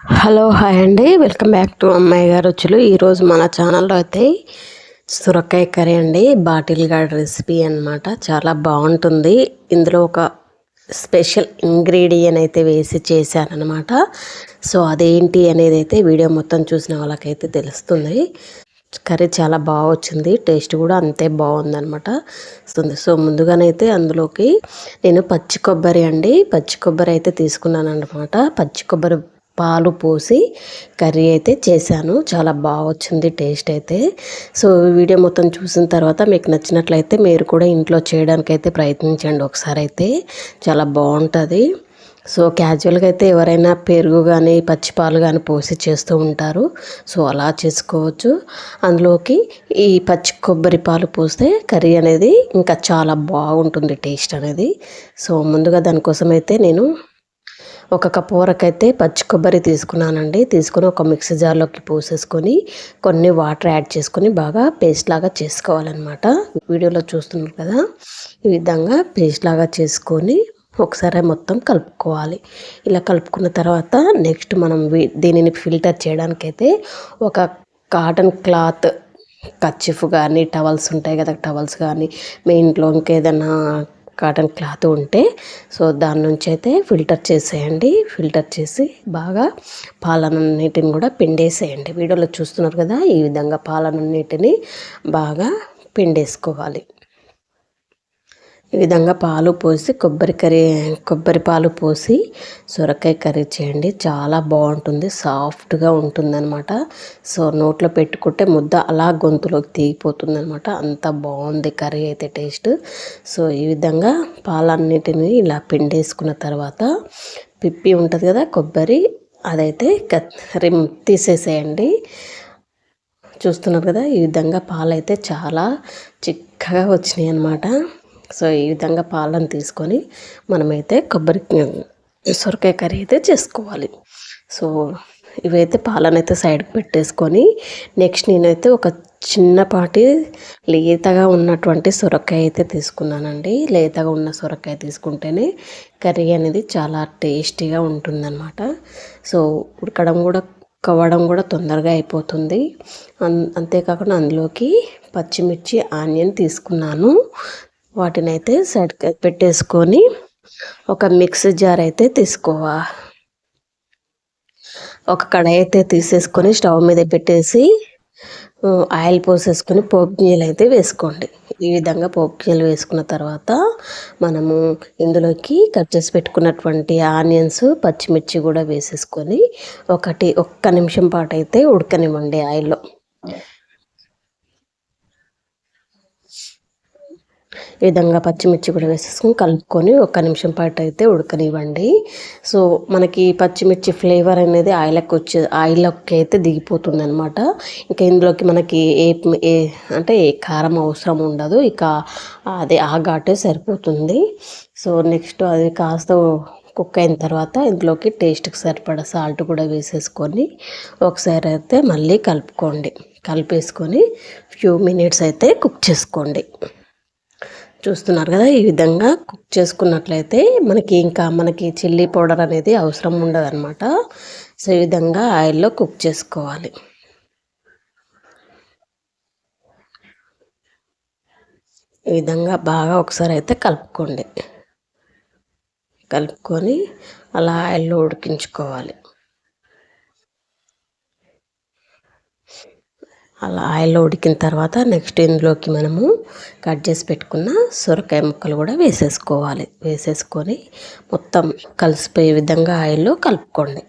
Hello hi అండి. Welcome back to అమ్మాయి గారు రుచులు. ఈరోజు మన ఛానల్లో అయితే సొరకాయ కర్రీ అండి. బాటిల్ గార్డ్ రెసిపీ అన్నమాట. చాలా బాగుంటుంది. ఇందులో ఒక స్పెషల్ ఇంగ్రీడియంట్ అయితే వేసి చేశానమాట సో అదేంటి అనేది అయితే వీడియో మొత్తం చూసిన వాళ్ళకైతే తెలుస్తుంది. కర్రీ చాలా బాగా వచ్చింది. టేస్ట్ కూడా అంతే బాగుందనమాట సో ముందుగానైతే అందులోకి నేను పచ్చి కొబ్బరి అండి. పచ్చి కొబ్బరి అయితే తీసుకున్నాను అనమాట పచ్చి కొబ్బరి పాలు పోసి కర్రీ అయితే చేశాను. చాలా బాగా వచ్చింది టేస్ట్ అయితే. సో వీడియో మొత్తం చూసిన తర్వాత మీకు నచ్చినట్లయితే మీరు కూడా ఇంట్లో చేయడానికి అయితే ప్రయత్నించండి ఒకసారి అయితే చాలా బాగుంటుంది. సో క్యాజువల్గా అయితే ఎవరైనా పెరుగు కానీ పచ్చిపాలు కానీ పోసి చేస్తూ ఉంటారు. సో అలా చేసుకోవచ్చు. అందులోకి ఈ పచ్చి కొబ్బరి పాలు పోస్తే కర్రీ అనేది ఇంకా చాలా బాగుంటుంది టేస్ట్ అనేది. సో ముందుగా దానికోసం అయితే నేను ఒక కప్పు వరకు అయితే పచ్చి కొబ్బరి తీసుకున్నానండి. తీసుకొని ఒక మిక్సీ జార్లోకి పోసేసుకొని కొన్ని వాటర్ యాడ్ చేసుకొని బాగా పేస్ట్ లాగా చేసుకోవాలన్నమాట. వీడియోలో చూస్తున్నారు కదా? ఈ విధంగా పేస్ట్ లాగా చేసుకొని ఒకసారి మొత్తం కలుపుకోవాలి. ఇలా కలుపుకున్న తర్వాత నెక్స్ట్ మనం దీనిని ఫిల్టర్ చేయడానికైతే ఒక కాటన్ క్లాత్ కచ్చిఫ్ కానీ టవల్స్ ఉంటాయి కదా టవల్స్ కానీ మీ ఇంట్లో ఇంకేదైనా కాటన్ క్లాత్ ఉంటే సో దాని నుంచి అయితే ఫిల్టర్ చేసేయండి. ఫిల్టర్ చేసి బాగా పాలనన్నిటిని కూడా పిండేసేయండి. వీడియోలో చూస్తున్నారు కదా ఈ విధంగా పాలనన్నిటిని బాగా పిండేసుకోవాలి. ఈ విధంగా పాలు పోసి కొబ్బరి కర్రీ కొబ్బరి పాలు పోసి సొరకాయ కర్రీ చేయండి. చాలా బాగుంటుంది. సాఫ్ట్గా ఉంటుందన్నమాట. సో నోట్లో పెట్టుకుంటే ముద్ద అలా గొంతులోకి తీగిపోతుంది అనమాట అంత బాగుంది కర్రీ అయితే టేస్ట్. సో ఈ విధంగా పాలన్నిటిని ఇలా పిండేసుకున్న తర్వాత పిప్పి ఉంటుంది కదా కొబ్బరి అదైతే రిమ్ తీసేసేయండి. చూస్తున్నారు కదా ఈ విధంగా పాలైతే చాలా చిక్కగా వచ్చినాయి అన్నమాట సో ఈ విధంగా పాలను తీసుకొని మనమైతే కొబ్బరి సొరకాయ కర్రీ అయితే చేసుకోవాలి. సో ఇవైతే పాలనైతే సైడ్కి పెట్టేసుకొని నెక్స్ట్ నేనైతే ఒక చిన్నపాటి లేతగా ఉన్నటువంటి సొరకాయ అయితే తీసుకున్నానండి. లేతగా ఉన్న సొరకాయ తీసుకుంటేనే కర్రీ అనేది చాలా టేస్టీగా ఉంటుందన్నమాట. సో ఉడకడం కూడా కవ్వడం కూడా తొందరగా అయిపోతుంది. అంతేకాకుండా అందులోకి పచ్చిమిర్చి ఆనియన్ తీసుకున్నాను. వాటిని అయితే సైడ్ పెట్టేసుకొని ఒక మిక్స్ జార్ అయితే తీసుకోవా. ఒక కడాయి అయితే తీసేసుకొని స్టవ్ మీద పెట్టేసి ఆయిల్ పోసేసుకొని పోపు గిన్నెలు అయితే వేసుకోండి. ఈ విధంగా పోపు గిన్నెలు వేసుకున్న తర్వాత మనము ఇందులోకి కట్ చేసి పెట్టుకున్నటువంటి ఆనియన్స్ పచ్చిమిర్చి కూడా వేసేసుకొని ఒకటి ఒక్క నిమిషం పాటు అయితే ఉడకనివ్వండి ఆయిల్లో. ఈ విధంగా పచ్చిమిర్చి కూడా వేసేసుకొని కలుపుకొని ఒక నిమిషం పాటు అయితే ఉడకనివ్వండి. సో మనకి పచ్చిమిర్చి ఫ్లేవర్ అనేది ఆయిల్కి వచ్చే ఆయిల్లోకి అయితే దిగిపోతుంది అనమాట ఇంకా ఇందులోకి మనకి ఏ ఏ అంటే ఏ కారం అవసరం ఉండదు. ఇక అదే ఆ ఘాటే సరిపోతుంది. సో నెక్స్ట్ అది కాస్త కుక్ అయిన తర్వాత ఇందులోకి టేస్ట్కి సరిపడా సాల్ట్ కూడా వేసేసుకొని ఒకసారి అయితే మళ్ళీ కలుపుకోండి. కలిపేసుకొని ఫ్యూ మినిట్స్ అయితే కుక్ చేసుకోండి. చూస్తున్నారు కదా ఈ విధంగా కుక్ చేసుకున్నట్లయితే మనకి ఇంకా మనకి చిల్లీ పౌడర్ అనేది అవసరం ఉండదన్నమాట. సో ఈ విధంగా ఆయిల్లో కుక్ చేసుకోవాలి. ఈ విధంగా బాగా ఒకసారి అయితే కలుపుకోండి. కలుపుకొని అలా ఆయిల్లో ఉడికించుకోవాలి. అలా ఆయిల్లో ఉడికిన తర్వాత నెక్స్ట్ ఇందులోకి మనము కట్ చేసి పెట్టుకున్న సొరకాయ ముక్కలు కూడా వేసేసుకోవాలి. వేసేసుకొని మొత్తం కలిసిపోయే విధంగా ఆయిల్లో కలుపుకోండి.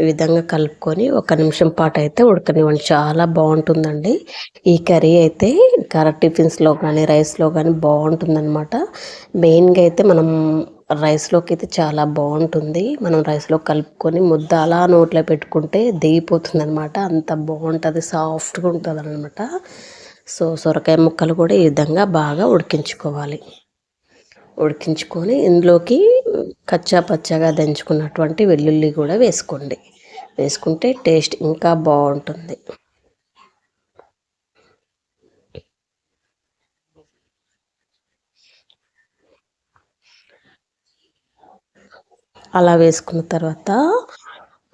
ఈ విధంగా కలుపుకొని ఒక నిమిషం పాటు అయితే ఉడకనివ్వండి. చాలా బాగుంటుందండి. ఈ కర్రీ అయితే కర టిఫిన్స్లో కానీ రైస్లో కానీ బాగుంటుందన్నమాట. మెయిన్గా అయితే మనం రైస్లోకి అయితే చాలా బాగుంటుంది మనం రైస్లో కలుపుకొని ముద్ద అలా నోట్లో పెట్టుకుంటే దిగిపోతుంది అనమాట అంత బాగుంటుంది సాఫ్ట్గా ఉంటుంది అనమాట సో సొరకాయ ముక్కలు కూడా ఈ విధంగా బాగా ఉడికించుకోవాలి. ఉడికించుకొని ఇందులోకి కచ్చా పచ్చగా దంచుకున్నటువంటి వెల్లుల్లి కూడా వేసుకోండి. వేసుకుంటే టేస్ట్ ఇంకా బాగుంటుంది అలా వేసుకున్న తర్వాత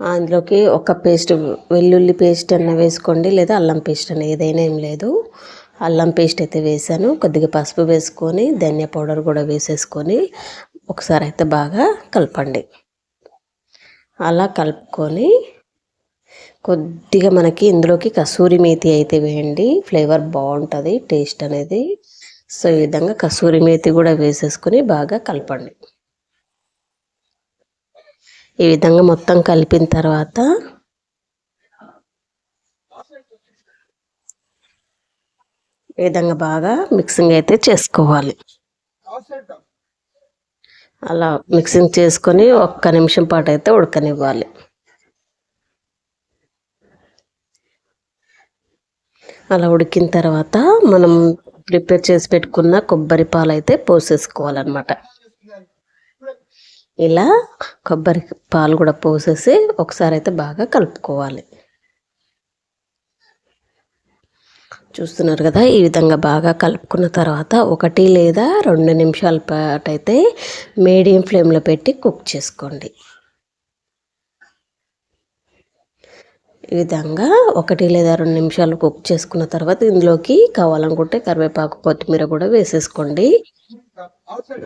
అందులోకి ఒక పేస్ట్ వెల్లుల్లి పేస్ట్ అన్న వేసుకోండి లేదా అల్లం పేస్ట్ అన్న ఏదైనా ఏం లేదు. అల్లం పేస్ట్ అయితే వేసాను. కొద్దిగా పసుపు వేసుకొని ధనియా పౌడర్ కూడా వేసేసుకొని ఒకసారి అయితే బాగా కలపండి. అలా కలుపుకొని కొద్దిగా మనకి ఇందులోకి కసూరి మేతి అయితే వేయండి. ఫ్లేవర్ బాగుంటుంది టేస్ట్ అనేది. సో ఈ విధంగా కసూరి మేతి కూడా వేసేసుకొని బాగా కలపండి. ఈ విధంగా మొత్తం కలిపిన తర్వాత ఈ విధంగా బాగా మిక్సింగ్ అయితే చేసుకోవాలి. అలా మిక్సింగ్ చేసుకొని ఒక్క నిమిషం పాటు అయితే ఉడకనివ్వాలి. అలా ఉడికిన తర్వాత మనం ప్రిపేర్ చేసి పెట్టుకున్న కొబ్బరి పాలు అయితే పోసేసుకోవాలన్నమాట. ఇలా కొబ్బరి పాలు కూడా పోసేసి ఒకసారి అయితే బాగా కలుపుకోవాలి. చూస్తున్నారు కదా ఈ విధంగా బాగా కలుపుకున్న తర్వాత ఒకటి లేదా రెండు నిమిషాల పాటు అయితే మీడియం ఫ్లేమ్లో పెట్టి కుక్ చేసుకోండి. ఈ విధంగా ఒకటి లేదా రెండు నిమిషాలు కుక్ చేసుకున్న తర్వాత ఇందులోకి కావాలనుకుంటే కరివేపాకు కొత్తిమీర కూడా వేసేసుకోండి.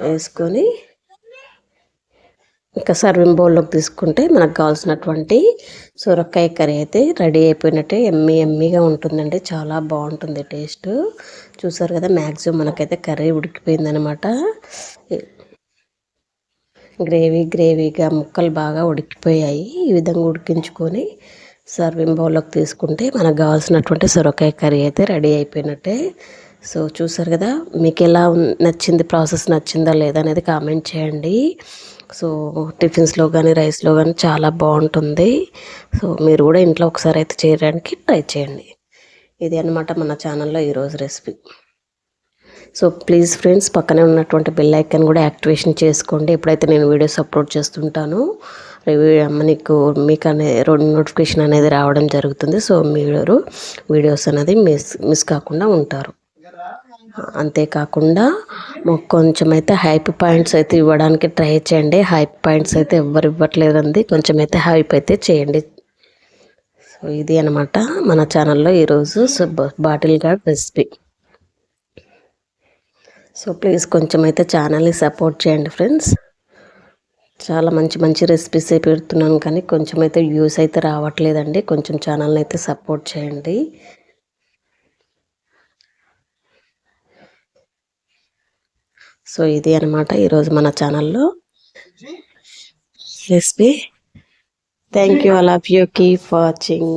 వేసుకొని ఇంకా సర్వింగ్ బౌల్లోకి తీసుకుంటే మనకు కావాల్సినటువంటి సొరకాయ కర్రీ అయితే రెడీ అయిపోయినట్టే ఎమ్మి ఎమ్మిగా ఉంటుందండి. చాలా బాగుంటుంది టేస్ట్. చూసారు కదా మ్యాక్సిమం మనకైతే కర్రీ ఉడికిపోయిందనమాట గ్రేవీ గ్రేవీగా ముక్కలు బాగా ఉడికిపోయాయి. ఈ విధంగా ఉడికించుకొని సర్వింగ్ బౌల్లోకి తీసుకుంటే మనకు కావాల్సినటువంటి సొరకాయ కర్రీ అయితే రెడీ అయిపోయినట్టే. సో చూసారు కదా మీకు ఎలా నచ్చింది ప్రాసెస్ నచ్చిందా లేదా అనేది కామెంట్ చేయండి. సో టిఫిన్స్లో కానీ రైస్లో కానీ చాలా బాగుంటుంది సో మీరు కూడా ఇంట్లో ఒకసారి అయితే చేయడానికి ట్రై చేయండి. ఇది అనమాట మన ఛానల్లో ఈరోజు రెసిపీ. సో ప్లీజ్ ఫ్రెండ్స్ పక్కనే ఉన్నటువంటి బెల్ ఐకాన్ కూడా యాక్టివేషన్ చేసుకోండి. ఎప్పుడైతే నేను వీడియోస్ అప్లోడ్ చేస్తుంటానో మీకు మీకు అనే రెండు నోటిఫికేషన్ అనేది రావడం జరుగుతుంది. సో మీరు వీడియోస్ అనేది మిస్ మిస్ కాకుండా ఉంటారు. అంతేకాకుండా కొంచెం అయితే హైప్ పాయింట్స్ అయితే ఇవ్వడానికి ట్రై చేయండి. హైప్ పాయింట్స్ అయితే ఎవ్వరు ఇవ్వట్లేదండి. కొంచెం అయితే హైప్ అయితే చేయండి. సో ఇది అనమాట మన ఛానల్లో ఈరోజు bottle gourd recipe. So please కొంచెం అయితే ఛానల్ని సపోర్ట్ చేయండి ఫ్రెండ్స్. చాలా మంచి మంచి రెసిపీస్ పెడుతున్నాను కానీ కొంచెం అయితే వ్యూస్ అయితే రావట్లేదండి. కొంచెం ఛానల్ని అయితే సపోర్ట్ చేయండి. సో ఇది అనమాట ఈరోజు మన ఛానల్లో recipe thank you all of you keep watching